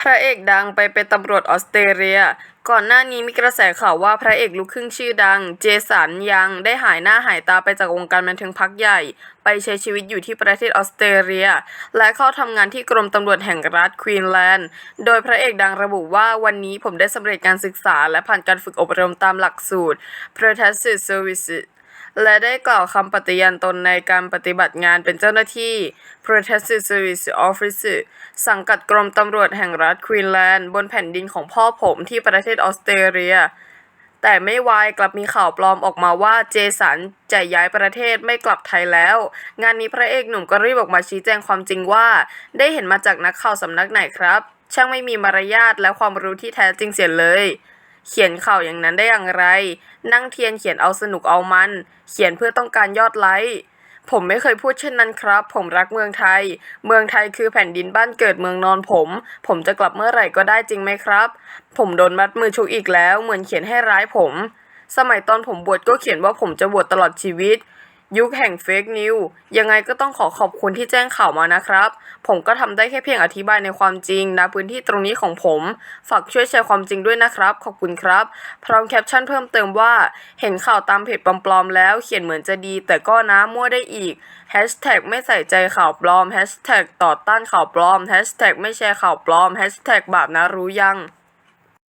พระเอกดังไปเป็นตำรวจออสเตรเลีย ก่อนหน้านี้มีกระแสข่าวว่าพระเอกลูกครึ่งชื่อดัง เจสันยังได้หายหน้าหายตาไปจากวงการบันเทิงพักใหญ่ ไปใช้ชีวิตอยู่ที่ประเทศออสเตรเลีย และเข้าทำงานที่กรมตำรวจแห่งรัฐควีนแลนด์ โดยพระเอกดังระบุว่าวันนี้ผมได้สำเร็จการศึกษาและผ่านการฝึกอบรมตามหลักสูตร p r o t e s t e d Service และได้กล่าวคำปฏิญาณตนในการปฏิบัติงานเป็นเจ้าหน้าที่ Protective Service Officer สังกัดกรมตำรวจแห่งรัฐควีนแลนด์บนแผ่นดินของพ่อผมที่ประเทศออสเตรเลีย แต่ไม่วายกลับมีข่าวปลอมออกมาว่าเจสันจะย้ายประเทศไม่กลับไทยแล้ว งานนี้พระเอกหนุ่มก็รีบออกมาชี้แจงความจริงว่า ได้เห็นมาจากนักข่าวสำนักไหนครับ ช่างไม่มีมารยาทและความรู้ที่แท้จริงเสียเลย เขียนข่าวอย่างนั้นได้อย่างไร นั่งเทียนเขียนเอาสนุกเอามัน เขียนเพื่อต้องการยอดไลค์ผมไม่เคยพูดเช่นนั้นครับ ผมรักเมืองไทย เมืองไทยคือแผ่นดินบ้านเกิดเมืองนอนผม ผมจะกลับเมื่อไหร่ก็ได้จริงไหมครับ ผมโดนมัดมือชุกอีกแล้ว เหมือนเขียนให้ร้ายผม สมัยตอนผมบวชก็เขียนว่าผมจะบวชตลอดชีวิต ยุคแห่งเฟกนิวยังไงก็ต้องขอขอบคุณที่แจ้งข่าวมานะครับ ผมก็ทำได้แค่เพียงอธิบายในความจริงนะพื้นที่ตรงนี้ของผม ฝากช่วยแชร์ความจริงด้วยนะครับ ขอบคุณครับ พร้อมแคปชั่นเพิ่มเติมว่า เห็นข่าวตามเพจปลอมๆแล้ว เขียนเหมือนจะดี แต่ก็นะมั่วได้อีกแฮชแท็กไม่ใส่ใจข่าวปลอมแฮชแท็กต่อต้านข่าวปลอมแฮชแท็กไม่แชร์ข่าวปลอมแฮชแท็กบาปนะรู้ยัง